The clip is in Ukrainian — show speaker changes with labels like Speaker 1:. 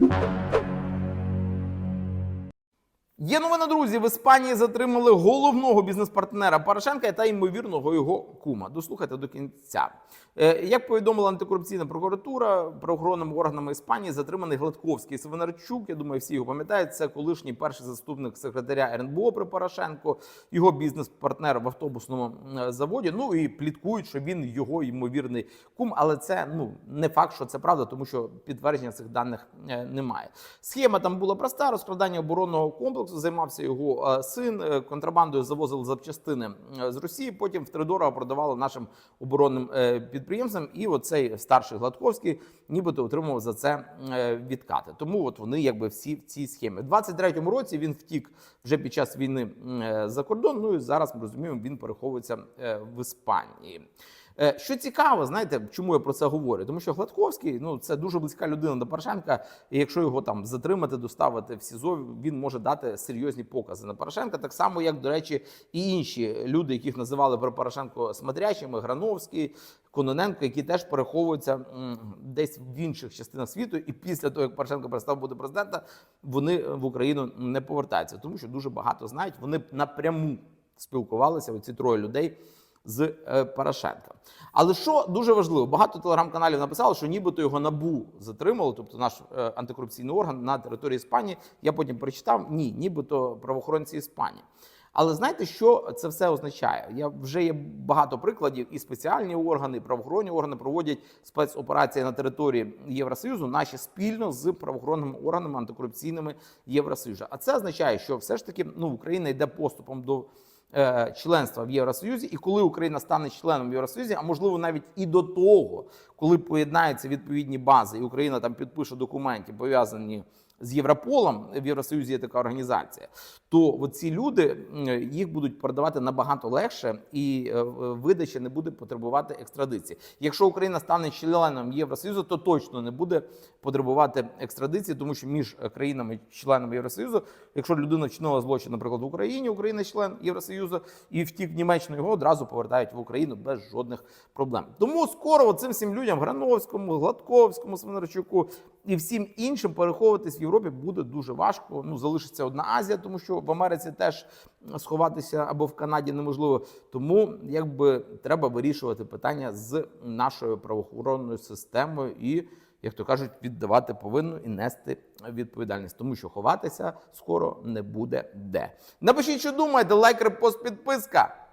Speaker 1: Música Є новина, друзі. В Іспанії затримали головного бізнес-партнера Порошенка та ймовірного його кума. Дослухайте до кінця. Е, Як повідомила антикорупційна прокуратура, правоохоронними органами Іспанії затриманий Гладковський Свинарчук. Я думаю, всі його пам'ятають. Це колишній перший заступник секретаря РНБО при Порошенко, його бізнес-партнер в автобусному е, заводі. Ну і пліткують, що він його ймовірний кум. Але це ну не факт, що це правда, тому що підтвердження цих даних е, немає. Схема там була проста: розкрадання оборонного комплексу. Займався його син. е, Контрабандою завозили запчастини з Росії. Потім втридорого продавали нашим оборонним е, підприємствам. І оцей старший Гладковський нібито отримував за це е, відкати. Тому от вони якби всі в цій схемі. У 23-му році він втік вже під час війни за кордон. Ну і зараз ми розуміємо, він переховується в Іспанії. Е, Що цікаво, знаєте, чому я про це говорю? Тому що Гладковський ну це дуже близька людина до Порошенка. І якщо його там затримати, доставити в СІЗО, він може дати серйозні покази на Порошенка. Так само, як до речі, і інші люди, яких називали про Порошенко смотрящими, Грановський, Кононенко, які теж переховуються десь в інших частинах світу. І після того, як Порошенко перестав бути президентом, вони в Україну не повертаються, тому що дуже багато знають. Вони напряму спілкувалися. Оці троє людей з е, Порошенка. Але що дуже важливо, багато телеграм-каналів написали, що нібито його набу затримали, тобто наш е, антикорупційний орган на території Іспанії. Я потім прочитав ні, нібито правоохоронці Іспанії. Але знаєте, що це все означає? Я вже є багато прикладів, і спеціальні органи, і правоохоронні органи проводять спецоперації на території Євросоюзу, наші спільно з правоохоронними органами антикорупційними Євросоюзу. А це означає, що все ж таки ну, Україна йде поступом до членства в Євросоюзі, і коли Україна стане членом Євросоюзу, а можливо навіть і до того, коли поєднаються відповідні бази, і Україна там підпише документи, пов'язані з Європолом, в Євросоюзі є така організація, то ці люди їх будуть продавати набагато легше, і е, видача не буде потребувати екстрадиції. Якщо Україна стане членом Євросоюзу, то точно не буде потребувати екстрадиції, тому що між країнами членами Євросоюзу, якщо людина вчинила злочин, наприклад, в Україні, Україна член Євросоюзу, і втік в Німеччину, його одразу повертають в Україну без жодних проблем. Тому скоро цим всім людям Грановському, Гладковському, Свинарчуку і всім іншим переховуватись в Європі буде дуже важко. Ну залишиться одна Азія, тому що в Америці теж сховатися або в Канаді неможливо. Тому якби треба вирішувати питання з нашою правоохоронною системою і. Як то кажуть, віддавати повинну і нести відповідальність, тому що ховатися скоро не буде де. Напишіть, що думаєте, лайк, репост, підписка.